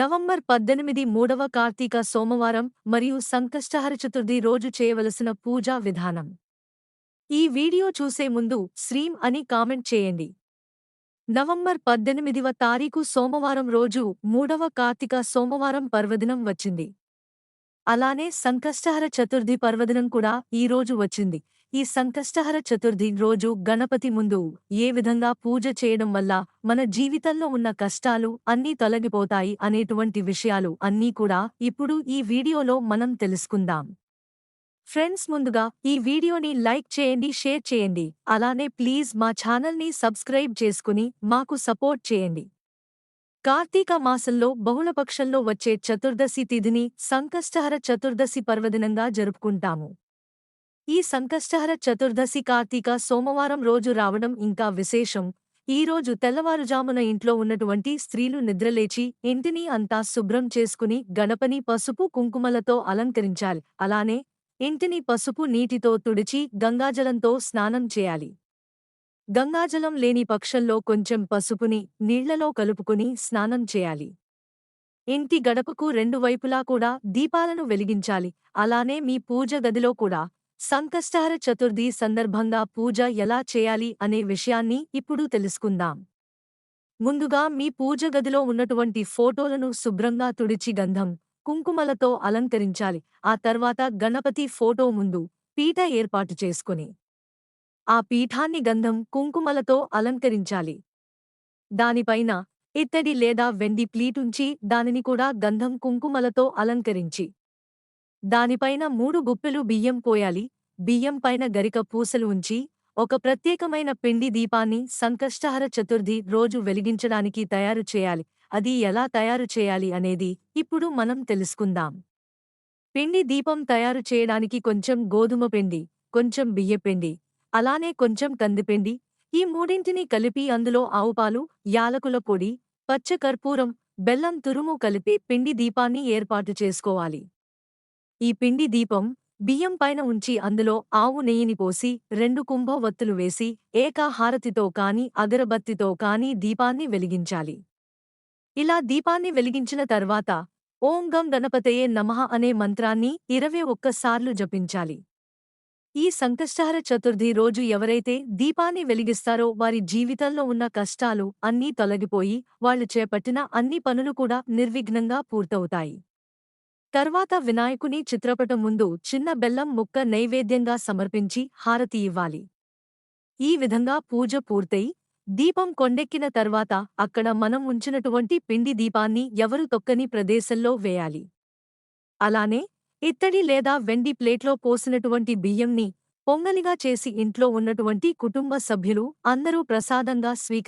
November పద్దెనిమిది మూడవ కార్తీక సోమవారం మరియు సంకష్టహర చతుర్థి రోజు చేయవలసిన పూజా విధానం. ఈ వీడియో చూసే ముందు శ్రీం అని కామెంట్ చేయండి. నవంబర్ పద్దెనిమిదివ తారీఖు సోమవారం రోజు మూడవ కార్తీక సోమవారం పర్వదినం వచ్చింది. అలానే సంకష్టహర చతుర్థి పర్వదినం కూడా ఈ రోజు వచ్చింది. ఈ సంకష్టహర చతుర్థి రోజు గణపతి ముందు ఏ విధంగా పూజ చేయడం వల్ల మన జీవితంలో ఉన్న కష్టాలు అన్నీ తొలగిపోతాయి అనేటువంటి విషయాలు అన్నీ కూడా ఇప్పుడు ఈ వీడియోలో మనం తెలుసుకుందాం. ఫ్రెండ్స్ ముందుగా ఈ వీడియోని లైక్ చేయండి షేర్ చేయండి. అలానే ప్లీజ్ మా ఛానల్ని సబ్స్క్రైబ్ చేసుకుని మాకు సపోర్ట్ చేయండి. కార్తీక మాసంలో బహుళపక్షంలో వచ్చే చతుర్దశి తిథిని సంకష్టహర చతుర్దశి పర్వదినంగా జరుపుకుంటాము. ఈ సంకష్టహర చతుర్దశి కార్తీక సోమవారం రోజు రావడం ఇంకా విశేషం. ఈ రోజు తెల్లవారుజామున ఇంట్లో ఉన్నటువంటి స్త్రీలు నిద్రలేచి ఇంటిని అంతా శుభ్రం చేసుకుని గణపని పసుపు కుంకుమలతో అలంకరించాలి. అలానే ఇంటిని పసుపు నీటితో తుడిచి గంగాజలంతో స్నానం చేయాలి. గంగాజలం లేని పక్షంలో కొంచెం పసుపుని నీళ్ళలో కలుపుకుని స్నానం చేయాలి. ఇంటి గడపకు రెండు వైపులా కూడా దీపాలను వెలిగించాలి. అలానే మీ పూజ గదిలో కూడా సంకష్టహర చతుర్థి సందర్భంగా పూజ ఎలా చేయాలి అనే విషయాన్ని ఇప్పుడు తెలుసుకుందాం. ముందుగా మీ పూజ గదిలో ఉన్నటువంటి ఫోటోలను శుభ్రంగా తుడిచి గంధం కుంకుమలతో అలంకరించాలి. ఆ తర్వాత గణపతి ఫోటో ముందు పీఠ ఏర్పాటు చేసుకుని ఆ పీఠాన్ని గంధం కుంకుమలతో అలంకరించాలి. దానిపైన ఇత్తడి లేదా వెండి ప్లీటుంచి దానిని కూడా గంధం కుంకుమలతో అలంకరించి దానిపైన మూడు గుప్పెలు బియ్యం పోయాలి బియ్యం పైన గరిక పూసలు ఉంచి ఒక ప్రత్యేకమైన పిండి దీపాన్ని సంకష్టహర చతుర్థి రోజు వెలిగించడానికి తయారు చేయాలి. అది ఎలా తయారు చేయాలి అనేది ఇప్పుడు మనం తెలుసుకుందాం. పిండి దీపం తయారు చేయడానికి కొంచెం గోధుమ పిండి కొంచెం బియ్యపిండి అలానే కొంచెం కందిపిండి. ఈ మూడింటిని కలిపి అందులో ఆవుపాలు యాలకుల పొడి పచ్చకర్పూరం బెల్లం తురుము కలిపి పిండి దీపాన్ని ఏర్పాటు చేసుకోవాలి. ఈ పిండి దీపం బియ్యం పైన ఉంచి అందులో ఆవు నెయ్యిని పోసి రెండు కుంభవత్తులు వేసి ఏకాహారతితో కాని అగరబత్తితో కాని దీపాన్ని వెలిగించాలి. ఇలా దీపాన్ని వెలిగించిన తర్వాత ఓం గం గణపతయే నమః అనే మంత్రాన్ని ఇరవై ఒక్కసార్లు జపించాలి. ఈ సంకష్టహర చతుర్థి రోజు ఎవరైతే దీపాన్ని వెలిగిస్తారో వారి జీవితంలో ఉన్న కష్టాలు అన్నీ తొలగిపోయి వాళ్ళు చేపట్టిన అన్ని పనులు కూడా నిర్విఘ్నంగా పూర్తవుతాయి. తర్వాత వినాయకుని చిత్రపటం ముందు చిన్న బెల్లం ముక్క నైవేద్యంగా సమర్పించి హారతి ఇవ్వాలి. ఈ విధంగా పూజ పూర్తయి దీపం కొండెక్కిన తర్వాత అక్కడ మనం ఉంచినటువంటి పిండి దీపాన్ని ఎవరు తొక్కని ప్రదేశంలో వేయాలి. అలానే ఇత్తడి లేదా వెండి ప్లేట్లో పోసినటువంటి బియ్యంని పొంగలిగా చేసి ఇంట్లో ఉన్నటువంటి కుటుంబ సభ్యులు అందరూ ప్రసాదంగా స్వీకరి